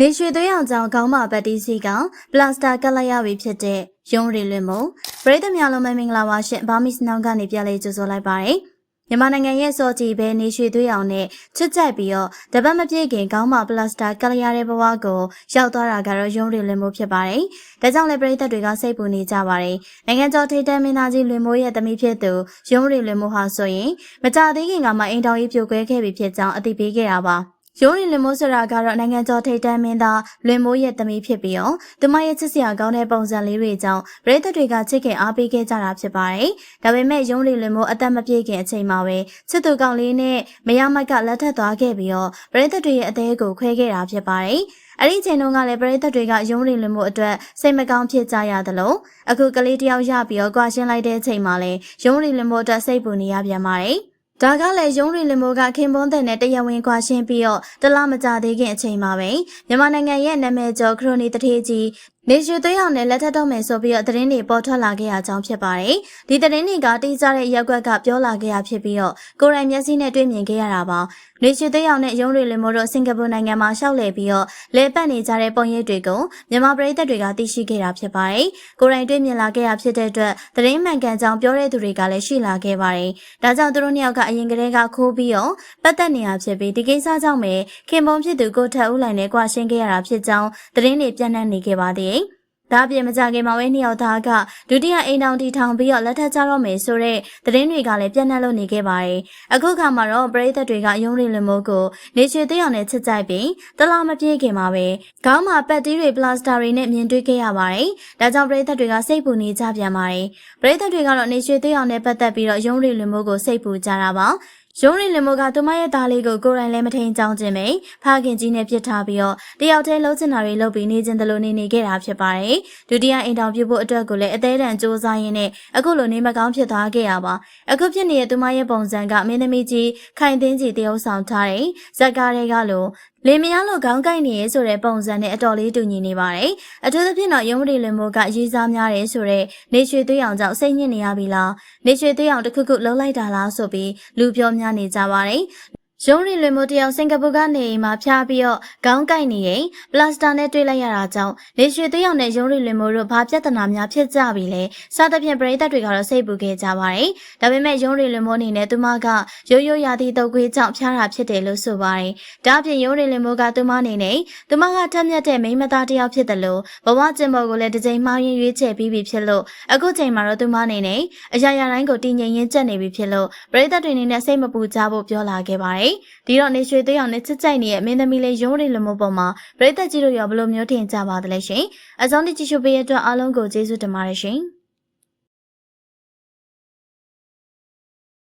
နေရွှေသွေးအောင်ကြောင့်ခေါင်းမပတ်တီးစီကပလတ်စတာကတ်လိုက်ရပြီဖြစ်တဲ့ရုံးရီလွင်မို့ပရိသတ်များလုံးပဲမင်္ဂလာပါရှင်ဘာမစ်နောင်ကနေပြန်လေးကြိုဆိုလိုက်ပါရယ်မြန်မာနိုင်ငံရဲ့စောကြည်ပဲနေရွှေသွေးအောင်နဲ့ချစ်ကြိုက်ပြီးတော့တပတ်မပြည့်ခင်ခေါင်းမပလတ်စတာကတ်လိုက်ရတဲ့ဘဝကိုရောက်သွားတာကတော့ရုံးရီလွင်မို့ဖြစ်ပါတယ်ဒါကြောင့်လည်းပရိသတ်တွေကစိတ်ပူနေကြပါတယ်နိုင်ငံကျော်ထိတ်တန်းမင်းသားကြီးလွင်မို့ရဲ့သမီးဖြစ်သူရုံးရီလွင်မို့ဟာဆိုရင်မကြသေးခင်ကမှအိမ်တော်ကြီးပြိုကွဲခဲ့ပြီဖြစ်ကြောင်းအသိပေးခဲ့တာပါ ရိုးရီလင်မိုးဆိုတာကတော့နိုင်ငံကျော်ထိတ်တန်းမင်းသားလွင်မိုးရဲ့သမီးဖြစ်ပြီးတော့သူမရဲ့ချစ်စရာကောင်းတဲ့ပုံစံလေးတွေကြောင့်ပရိသတ်တွေကချစ်ခင်အားပေးခဲ့ကြတာဖြစ်ပါတယ်။ဒါပေမဲ့ရုံးရီလင်မိုးအသက်မပြည့်ခင်အချိန်မှာပဲချစ်သူကောင်လေးနဲ့မယားမက်ကလက်ထပ်သွားခဲ့ပြီးတော့ပရိသတ်တွေရဲ့အသေးကိုခွဲခဲ့တာဖြစ်ပါတယ်။အဲ့ဒီချိန်တုန်းကလည်းပရိသတ်တွေကရုံးရီလင်မိုးအတွက်စိတ်မကောင်းဖြစ်ကြရသလိုအခုကလေးတယောက်ရပြီးတော့ကြွားရှင်းလိုက်တဲ့အချိန်မှာလည်းရုံးရီလင်မိုးအတွက်စိတ်ပူနေရပြန်ပါတယ်။ ဒါကလည်းရုံးရီလင်မိုးကခင်ပွန်းတဲ့နဲ့တရားဝင်ခွာရှင်းပြီးတော့တလားမကြသေးခင်အချိန်မှာပဲမြန်မာနိုင်ငံရဲ့နာမည်ကျော်ခရိုနီတထေးကြီး နေရွှေသွေးအောင်နဲ့လက်ထပ်တော့မယ်ဆိုပြီးတော့သတင်းတွေပေါ်ထွက်လာခဲ့ရကြောင်းဖြစ်ပါတယ်။ဒီသတင်းတွေကတိကျတဲ့ရက်ွက်ကပြောလာခဲ့ရဖြစ်ပြီးတော့ကိုယ်တိုင်မျက်စိနဲ့တွေ့မြင်ခဲ့ရတာပါ။နေရွှေသွေးအောင်နဲ့ရုံးရီလင်မိုးတို့စင်ကာပူနိုင်ငံမှာရှောက်လည်ပြီးတော့လဲပတ်နေကြတဲ့ပုံရိပ်တွေကိုမြန်မာပြည်သက်တွေကသိရှိခဲ့တာဖြစ်ပါတယ်။ကိုယ်တိုင်တွေ့မြင်လာခဲ့ရဖြစ်တဲ့အတွက်သတင်းမှန်ကန်ကြောင်းပြောတဲ့သူတွေကလည်းရှိလာခဲ့ပါတယ်။ဒါကြောင့်သူတို့နှစ်ယောက်ကအရင်ကတည်းကခိုးပြီးတော့ပတ်သက်နေရဖြစ်ပြီးဒီကိစ္စကြောင့်ပဲခင်ပွန်ဖြစ်သူကိုထက်ဦးလိုင်နဲ့ကြွားရှင်းခဲ့ရတာဖြစ်ကြောင်းသတင်းတွေပြန့်နှံ့နေခဲ့ပါသေးတယ်။ ဒါအပြင်မကြခင်မှာပဲနှစ်ယောက်သားကဒုတိယအိမ်တောင်တီထောင်ပြီးတော့လက်ထပ်ကြတော့မယ်ဆိုတဲ့သတင်းတွေကလည်းပြန့်နှံ့လို့နေခဲ့ပါတယ်။အခုခါမှာတော့ပရိသတ်တွေကယုံရီလင်မိုးကိုနေချေသိအောင်နဲ့ချစ်ကြိုက်ပြီးတလားမပြေးခင်မှာပဲခေါင်းမှာပတ်တီးတွေပလတ်စတာတွေနဲ့မြင်တွေ့ခဲ့ရပါတယ်။ဒါကြောင့်ပရိသတ်တွေကစိတ်ပူနေကြပြန်ပါတယ်။ပရိသတ်တွေကတော့နေချေသိအောင်နဲ့ပတ်သက်ပြီးတော့ယုံရီလင်မိုးကိုစိတ်ပူကြတာပါ။ ရုံးရင်လင်မိုးကသူမရဲ့သားလေးကိုကိုယ်တိုင်လည်းမထိန်ကြောင်းခြင်းပဲဖခင်ကြီးနဲ့ပြစ်ထားပြီးတော့တယောက်တည်းလှုပ်ချင်တာတွေလုပ်ပြီးနေခြင်းတလို့နေနေခဲ့တာဖြစ်ပါတယ်ဒုတိယအိမ်တောင်ပြုတ်ဖို့အတွက်ကိုလည်းအသေးတန်စူးစမ်းရင်းနဲ့အခုလိုနေမကောင်းဖြစ်သွားခဲ့ရပါအခုဖြစ်နေတဲ့သူမရဲ့ပုံစံကမင်းသမီးကြီးခိုင်သိန်းကြီးတရုပ်ဆောင်ထားတဲ့ဇက်ကားတွေကလို့လင်မယားလိုခေါင်းကိုက်နေရဲဆိုတဲ့ပုံစံနဲ့အတော်လေးတူညီနေပါတယ်။အထူးသဖြင့်တော့ရုံးမရီလင်မိုးကရေးစားများတယ်ဆိုတော့နေရွှေသွေးအောင်ကြောင့်စိတ်ညစ်နေရပြီလား။နေရွှေသွေးအောင်တစ်ခုခုလှုပ်လိုက်တာလားဆိုပြီးလူပြောများနေကြပါတယ်။ ရုံးရီလွင်မိုးတယောက်စင်ကာပူကနေအိမ်မှာဖျားပြီးတော့ခေါင်းကိုက်နေရင်ပလတ်စတာနဲ့တွေ့လိုက်ရတာကြောင့်လေရွှေသွေးရောင်နဲ့ရုံးရီလွင်မိုးတို့ဘာပြဿနာများဖြစ်ကြပြီလဲစသဖြင့်ပရိသတ်တွေကတော့စိတ်ပူခဲ့ကြပါတယ်ဒါပေမဲ့ရုံးရီလွင်မိုးအနေနဲ့သူမကရိုးရိုးရာသီတုပ်ကွေးကြောင့်ဖျားတာဖြစ်တယ်လို့ဆိုပါတယ်ဒါအပြင်ရုံးရီလွင်မိုးကသူမအနေနဲ့သူမကထက်မြက်တဲ့မိန်းမသားတယောက်ဖြစ်တယ်လို့ဘဝကျင်ပေါ်ကိုလည်းတစ်ချိန်မှရင်ရွေးချယ်ပြီးပြီဖြစ်လို့အခုချိန်မှာတော့သူမအနေနဲ့အရာရာတိုင်းကိုတည်ငြိမ်ရင်းကျက်နေပြီဖြစ်လို့ပရိသတ်တွေအနေနဲ့စိတ်မပူကြဖို့ပြောလာခဲ့ပါတယ်ဒီတော့နေရွှေသိအောင်နဲ့ချစ်ကြိုက်နေတဲ့မင်းသမီးလေးရုံးရီလမို့ပေါ်မှာပရိသတ်ကြီးတို့ရောဘယ်လိုမျိုးထင်ကြပါသလဲရှင်အစောင်းတိကြည့်ရှုပေးရတဲ့အတွက်အားလုံးကိုကျေးဇူးတင်ပါတယ်ရှင်